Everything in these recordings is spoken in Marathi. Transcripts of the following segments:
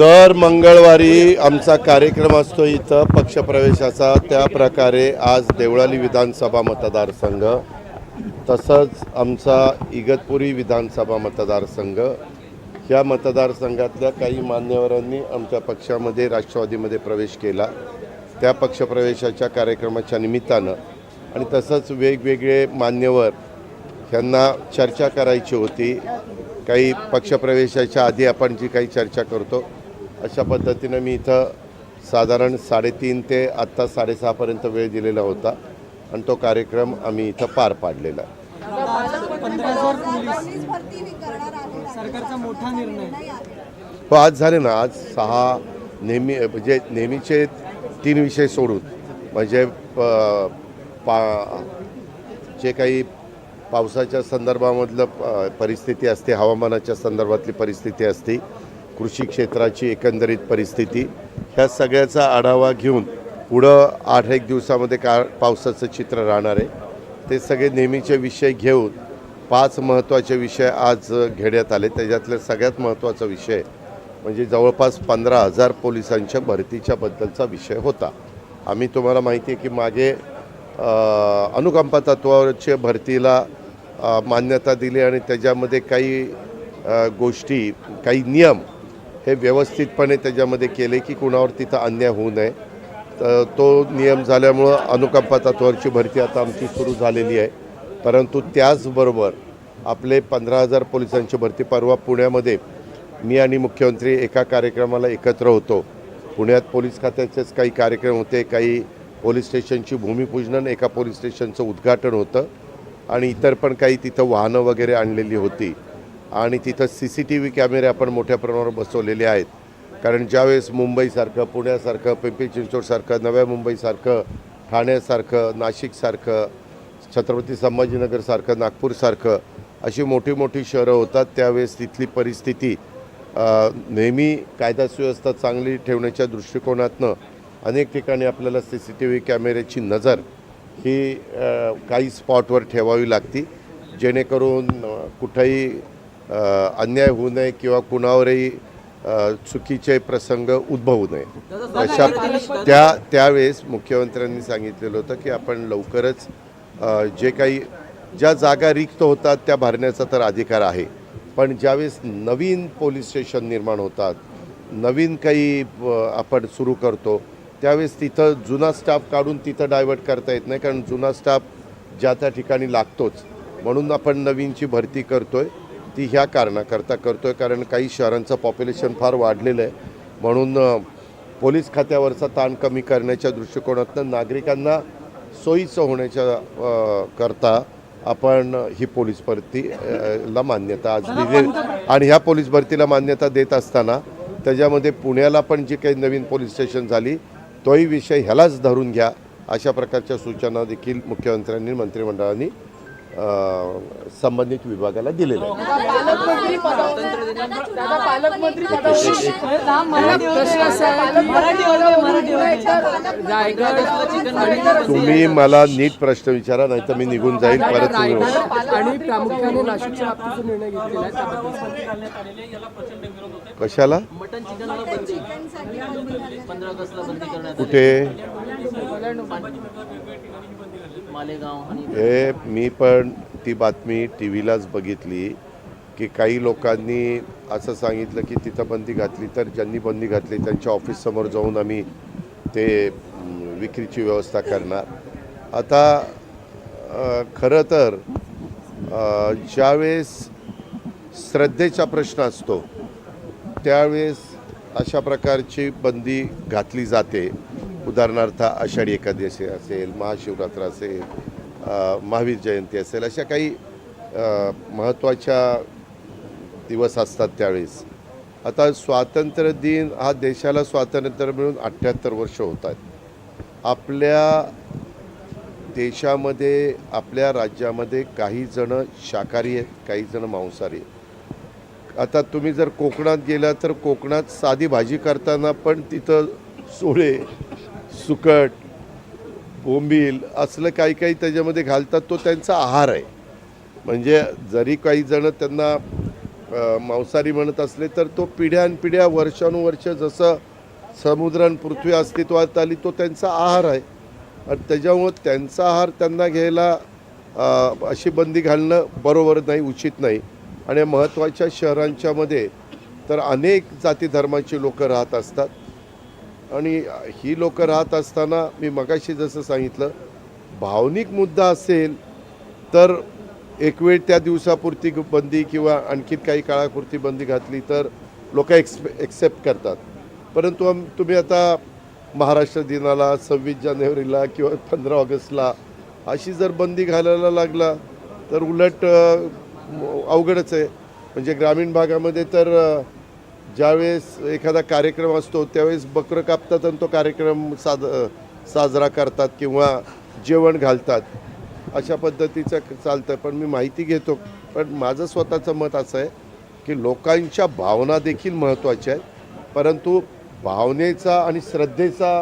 दर मंगळवारी आमचा कार्यक्रम असतो इथं पक्षप्रवेशाचा. त्या प्रकारे आज देवळाली विधानसभा मतदारसंघ तसंच आमचा इगतपुरी विधानसभा मतदारसंघ. ह्या मतदारसंघातल्या काही मान्यवरांनी आमच्या पक्षामध्ये राष्ट्रवादीमध्ये प्रवेश केला. त्या पक्षप्रवेशाच्या कार्यक्रमाच्या निमित्तानं. आणि तसंच वेगवेगळे मान्यवर ह्यांना चर्चा करायची होती. काही पक्षप्रवेशाच्या आधी आपण जी काही चर्चा करतो अशा पद्धतीनं मी इथं साधारण साडेतीन ते आत्ता साडेसहापर्यंत वेळ दिलेला होता आणि तो कार्यक्रम आम्ही इथं पार पाडलेला. हो आज झाले ना आज सहा नेहमी म्हणजे नेहमीचे तीन विषय सोडून म्हणजे प- पा जे काही पावसाच्या संदर्भामधलं परिस्थिती असते हवामानाच्या संदर्भातली परिस्थिती असते कृषी क्षेत्राची एकंदरीत परिस्थिती ह्या सगळ्याचा आढावा घेऊन पुढं आठ एक दिवसामध्ये का पावसाचं चित्र राहणार आहे. ते सगळे नेहमीचे विषय घेऊन पाच महत्त्वाचे विषय आज घेण्यात आले. त्याच्यातले सगळ्यात महत्त्वाचा विषय म्हणजे जवळपास पंधरा हजार पोलिसांच्या भरतीच्याबद्दलचा विषय होता. आम्ही तुम्हाला माहिती आहे की मागे अनुकंपा तत्वावरच्या भरतीला मान्यता दिली आणि त्याच्यामध्ये काही गोष्टी काही नियम हे व्यवस्थितपणे त्याच्यामध्ये केले की कुणावर तिथं अन्याय होऊ नये. तर तो नियम झाल्यामुळं अनुकंपा तत्वावरची भरती आता आमची सुरू झालेली आहे. परंतु त्याचबरोबर आपले पंधरा हजार पोलिसांची भरती परवा पुण्यामध्ये मी आणि मुख्यमंत्री एका कार्यक्रमाला एकत्र होतो. पुण्यात पोलीस खात्याचेच काही कार्यक्रम होते काही पोलीस स्टेशनची भूमिपूजन एका पोलीस स्टेशनचं उद्घाटन होतं आणि इतर पण काही तिथं वाहनं वगैरे आणलेली होती. आणि तिथं सी सी टी व्ही कॅमेरे आपण मोठ्या प्रमाणावर बसवलेले आहेत. कारण ज्यावेळेस मुंबईसारखं पुण्यासारखं पिंपरी चिंचवडसारखं नव्या मुंबईसारखं ठाण्यासारखं नाशिकसारखं छत्रपती संभाजीनगरसारखं नागपूरसारखं अशी मोठी मोठी शहरं होतात त्यावेळेस तिथली परिस्थिती नेहमी कायदा सुव्यवस्था चांगली ठेवण्याच्या दृष्टिकोनातनं अनेक ठिकाणी आपल्याला सी सी टी व्ही कॅमेऱ्याची नजर ही काही स्पॉटवर ठेवावी लागती. जेणेकरून कुठंही अन्याय होऊ नये किंवा कुणावरही चुकीचे प्रसंग उद्भवू नये. अशा त्या त्यावेळेस मुख्यमंत्र्यांनी सांगितलेलं होतं की आपण लवकरच जे काही ज्या जागा रिक्त होतात त्या भरण्याचा तर अधिकार आहे. पण ज्यावेळेस नवीन पोलीस स्टेशन निर्माण होतात नवीन काही आपण सुरू करतो त्यावेळेस तिथं जुना स्टाफ काढून तिथं डायवर्ट करता येत नाही कारण जुना स्टाफ ज्या त्या ठिकाणी लागतोच. म्हणून आपण नवीनची भरती करतो आहे ती ह्या कारणाकरता करतो आहे कारण काही शहरांचं पॉप्युलेशन फार वाढलेलं आहे. म्हणून पोलीस खात्यावरचा ताण कमी करण्याच्या दृष्टिकोनातून नागरिकांना सोयीचं होण्याच्या करता आपण ही पोलीस भरती ला मान्यता आज दिली. आणि ह्या पोलीस भरतीला मान्यता देत असताना त्याच्यामध्ये पुण्याला पण जी काही नवीन पोलीस स्टेशन झाली तोही विषय ह्यालाच धरून घ्या अशा प्रकारच्या सूचना देखील मुख्यमंत्र्यांनी मंत्रिमंडळाने संबंधित विभागाला दादा पालकमंत्री मराठी मराठी तुम्ही मला नीट प्रश्न विचारा नाही तर मी निघून जाईल परत तुम्ही आणि प्रामुख्याने नाशिकच्या बाबतीत जो निर्णय घेतलेला आहे. त्याबद्दल कशाला? मटन चिकनला बंदी पंधरा ऑगस्टला बंदी करण्यात आली कुठे मालेगाव हे मी पण ती बातमी टी व्हीलाच बघितली की काही लोकांनी असं सांगितलं की तिथं बंदी घातली तर ज्यांनी बंदी घातली त्यांच्या ऑफिससमोर जाऊन आम्ही ते विक्रीची व्यवस्था करणार. आता खरं तर ज्यावेळेस श्रद्धेचा प्रश्न असतो त्यावेळेस अशा प्रकारची बंदी घातली जाते. उदाहरणार्थ आषाढी एकादशी असेल महाशिवरात्र असेल महावीर जयंती असेल अशा काही महत्त्वाच्या दिवस असतात त्यावेळेस. आता स्वातंत्र्य दिन हा देशाला स्वातंत्र्य मिळून अठ्ठ्याहत्तर वर्ष होत आहेत. आपल्या देशामध्ये आपल्या राज्यामध्ये काही जण शाकाहारी आहेत काही जण मांसाहारी आहेत. आता तुम्ही जर कोकणात गेला तर कोकणात साधी भाजी करताना पण तिथं सोळे सुकट बोंबील असलं काही काही त्याच्यामध्ये घालतात तो त्यांचा आहार आहे. म्हणजे जरी काही जण त्यांना मांसाहारी म्हणत असले तर तो पिढ्यानपिढ्या वर्षानुवर्ष जसं समुद्र आणि पृथ्वी अस्तित्वात आली तो त्यांचा आहार आहे. आणि त्याच्यामुळं त्यांचा आहार त्यांना घ्यायला अशी बंदी घालणं बरोबर नाही उचित नाही. आणि महत्त्वाच्या शहरांच्यामध्ये तर अनेक जाती धर्माची लोकं राहत असतात. आणि ही लोकं राहत असताना मी मगाशी जसं सांगितलं भावनिक मुद्दा असेल तर एक वेळ त्या दिवसापुरती बंदी किंवा आणखी काही काळापुरती बंदी घातली तर लोक एक्सपे एक्सेप्ट करतात. परंतु आम- तुम्ही आता महाराष्ट्र दिनाला सव्वीस जानेवारीला किंवा पंधरा ऑगस्टला अशी जर बंदी घालायला लागला तर उलट अवघडच आहे. म्हणजे ग्रामीण भागामध्ये तर ज्यावेळेस एखादा कार्यक्रम असतो त्यावेळेस बकरं कापतात आणि तो कार्यक्रम साज साजरा करतात किंवा जेवण घालतात. अशा पद्धतीचं चालतं पण मी माहिती घेतो. पण माझं स्वतःचं मत असं आहे की लोकांच्या भावना देखील महत्त्वाच्या आहेत. परंतु भावनेचा आणि श्रद्धेचा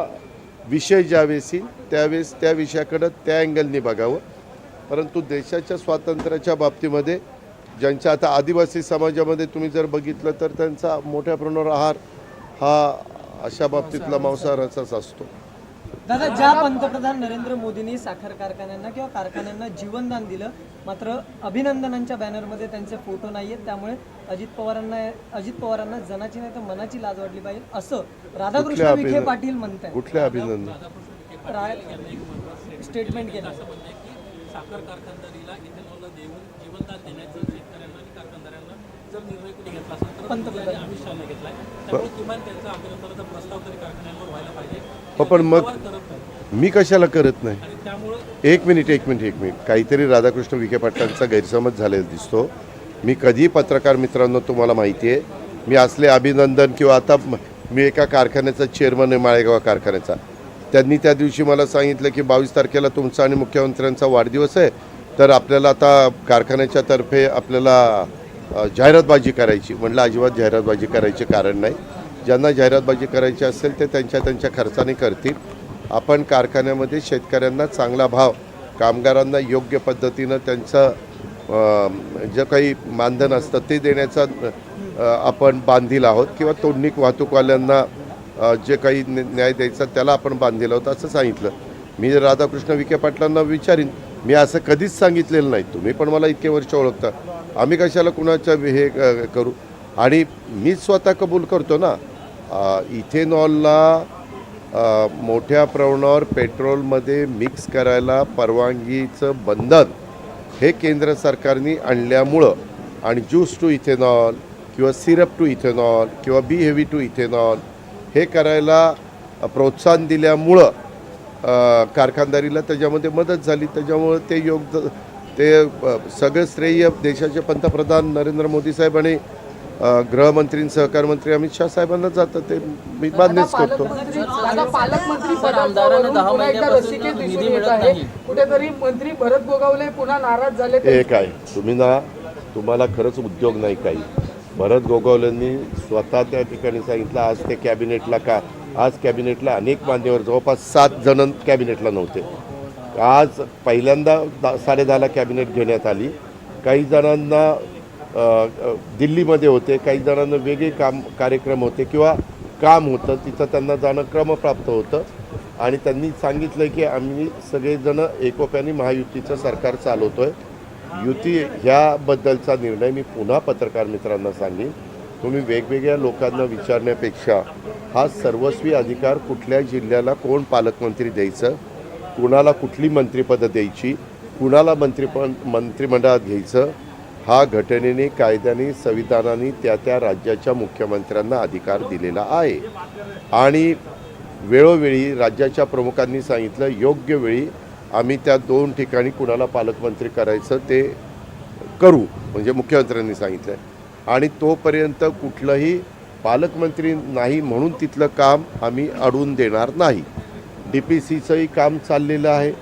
विषय ज्यावेळेस येईल त्यावेळेस त्या विषयाकडं त्या अँगलनी बघावं. परंतु देशाच्या स्वातंत्र्याच्या बाबतीमध्ये ज्यांच्या आता आदिवासी समाजामध्ये तुम्ही जर बघितलं तर त्यांचा मोठ्या प्रमाणावर आहार हा अशा बाबतीतला मांसाहाराचाच असतो दादा ज्या पंतप्रधान नरेंद्र मोदींनी साखर कारखान्यांना किंवा कारखान्यांना जीवनदान दिलं मात्र अभिनंदनांच्या बॅनरमध्ये त्यांचे फोटो नाही आहेत त्यामुळे अजित पवारांना अजित पवारांना जनाची नाही तर मनाची लाज वाटली पाहिजे असं राधाकृष्ण विखे? पाटील म्हणताय कुठल्या अभिनंदन स्टेटमेंट केलं साखर कारखानदारीला देऊन जीवनदान देण्याचं शेतकऱ्यांना आणि कारखानदारांना जर निर्णय कोणी घेतला असेल तर पंतप्रधान. अमित शहाने घेतलाय. त्यामुळे किमान त्यांचा अभिनंदनाचा प्रस्ताव तरी कारखान्यांवर व्हायला पाहिजे. हो, पण मग पवार करत नाही. मी कशाला करत नाही? एक मिनिट एक मिनिट एक मिनिट. काहीतरी राधाकृष्ण विखे पाटलांचा गैरसमज झालेला दिसतो. मी कधी पत्रकार मित्रांनो तुम्हाला माहिती आहे मी असले अभिनंदन किंवा आता मी एका कारखान्याचा चेअरमन आहे माळेगाव कारखान्याचा. त्यांनी त्या दिवशी मला सांगितलं की बावीस तारखेला तुमचा आणि मुख्यमंत्र्यांचा वाढदिवस आहे. तर आपल्याला आता कारखान्याच्या तर्फे आपल्याला जाहिरातबाजी करायची म्हटलं अजिबात जाहिरातबाजी करायचे कारण नाही. ज्यांना जाहिरातबाजी करायची असेल ते त्यांच्या त्यांच्या खर्चाने करतील. आपण कारखान्यामध्ये शेतकऱ्यांना चांगला भाव कामगारांना योग्य पद्धतीनं त्यांचं जे काही मानधन असतं ते देण्याचा आपण बांधील आहोत किंवा तोडणीक वाहतूकवाल्यांना जे काही न्या- न्याय द्यायचा त्याला आपण बांधील आहोत असं सांगितलं. मी राधाकृष्ण विखे पाटलांना विचारीन मी असं कधीच सांगितलेलं नाही. तुम्ही पण मला इतके वर्ष ओळखता. आम्ही कशाला कुणाच्या हे करू? आणि मी स्वतः कबूल करतो ना. इथेनॉलला मोठ्या प्रमाणावर पेट्रोलमध्ये मिक्स करायला परवानगीचं बंधन हे केंद्र सरकारने आणल्यामुळं आणि ज्यूस टू इथेनॉल किंवा सिरप टू इथेनॉल किंवा बी हेवी टू इथेनॉल हे करायला प्रोत्साहन दिल्यामुळं कारखानदारीला त्याच्यामध्ये मदत झाली. त्याच्यामुळं ते योग ते सगळं श्रेय देशाचे पंतप्रधान नरेंद्र मोदी साहेब आणि गृहमंत्री आणि सहकार मंत्री अमित शहा साहेबांना जातं. ते मी मान्यच करतो. मंत्री भरत गोगावले पुन्हा नाराज झाले हे काय तुम्ही ना तुम्हाला खरंच उद्योग नाही काही. भरत गोगावलेंनी स्वतः त्या ठिकाणी सांगितलं आज ते कॅबिनेटला का आज कॅबिनेटला अनेक मान्यवर जवळपास सात जण कॅबिनेटला नव्हते. आज पहिल्यांदा दा साडेदहाला कॅबिनेट घेण्यात आली. काही जणांना दिल्लीमध्ये होते काही जणांना वेगळे काम कार्यक्रम होते किंवा काम होतं तिथं त्यांना जाणं क्रमप्राप्त होतं. आणि त्यांनी सांगितलं की आम्ही सगळेजण एकोप्याने महायुतीचं सरकार चालवतो आहे युती ह्याबद्दलचा निर्णय मी पुन्हा पत्रकार मित्रांना सांगेन. तुम्ही वेगवेगळ्या लोकांना विचारण्यापेक्षा हा सर्वस्वी अधिकार कुठल्या जिल्ह्याला कोण पालकमंत्री द्यायचं? कुणाला कुठली मंत्रिपदं द्यायची? कुणाला मंत्रिपद मंत्रिमंडळात घ्यायचं? हा घटनेने कायद्याने संविधानाने त्या त्या राज्याच्या मुख्यमंत्र्यांना अधिकार दिलेला आहे. आणि वेळोवेळी राज्याच्या प्रमुखांनी सांगितलं योग्य वेळी आम्ही त्या दोन ठिकाणी कुणाला पालकमंत्री करायचं ते करू म्हणजे मुख्यमंत्र्यांनी सांगितलं आणि तोपर्यंत कुठलंही पालकमंत्री नाही म्हणून तिथलं काम आम्ही अडवून देणार नाही. डी पी सीचंही काम चाललेलं आहे.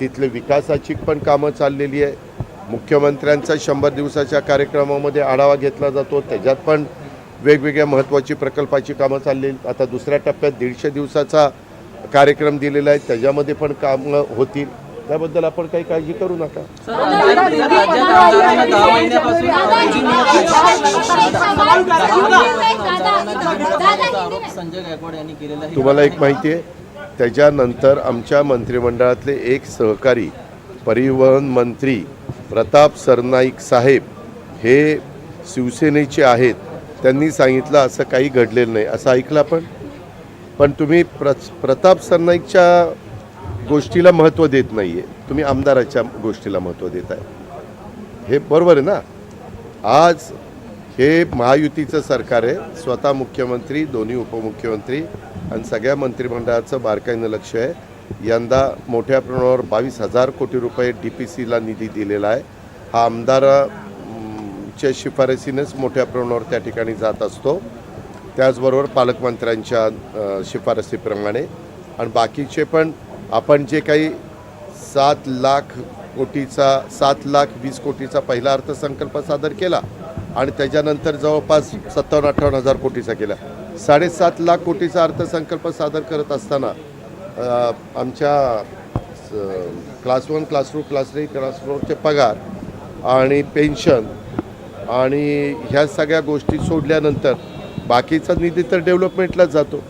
तिथले विकासाची पण कामं चाललेली आहे. मुख्यमंत्र्यांचा शंभर दिवसाच्या कार्यक्रमामध्ये आढावा घेतला जातो. त्याच्यात पण वेगवेगळ्या महत्त्वाची प्रकल्पाची कामं चाललेली. आता दुसऱ्या टप्प्यात दीडशे दिवसाचा कार्यक्रम दिलेला आहे. त्याच्यामध्ये पण कामं होतील. त्याबद्दल आपण काही काळजी करू नका. तुम्हाला एक माहिती आहे त्याच्यानंतर आमच्या मंत्रिमंडळातले एक सहकारी परिवहन मंत्री प्रताप सरनाईक साहेब हे शिवसेनेचे आहेत. त्यांनी सांगितलं असं काही घडलेलं नाही. असं ऐकलं आपण? पण तुम्ही प्र प्रताप सरनाईकच्या गोष्टीला महत्त्व देत नाही आहे तुम्ही आमदाराच्या गोष्टीला महत्त्व देत आहे हे बरोबर आहे ना? आज हे महायुतीचं सरकार आहे. स्वतः मुख्यमंत्री दोन्ही उपमुख्यमंत्री आणि सगळ्या मंत्रिमंडळाचं बारकाईनं लक्ष आहे. यंदा मोठ्या प्रमाणावर बावीस हजार कोटी रुपये डी पी सीला निधी दिलेला आहे. हा आमदार च्या शिफारसीनेच मोठ्या प्रमाणावर त्या ठिकाणी जात असतो. त्याचबरोबर पालकमंत्र्यांच्या शिफारसीप्रमाणे. आणि बाकीचे पण आपण जे काही सात लाख कोटीचा सात लाख वीस कोटीचा पहिला अर्थसंकल्प सादर केला आणि त्याच्यानंतर जवळपास सत्तावन्न अठ्ठावन्न हजार कोटीचा केला. साडेसात लाख कोटीचा अर्थसंकल्प सादर करत असताना आमच्या class one class two class three class फोरचे पगार आणि पेन्शन आणि ह्या सगळ्या गोष्टी सोडल्यानंतर बाकीचा निधी तर डेव्हलपमेंटलाच जातो.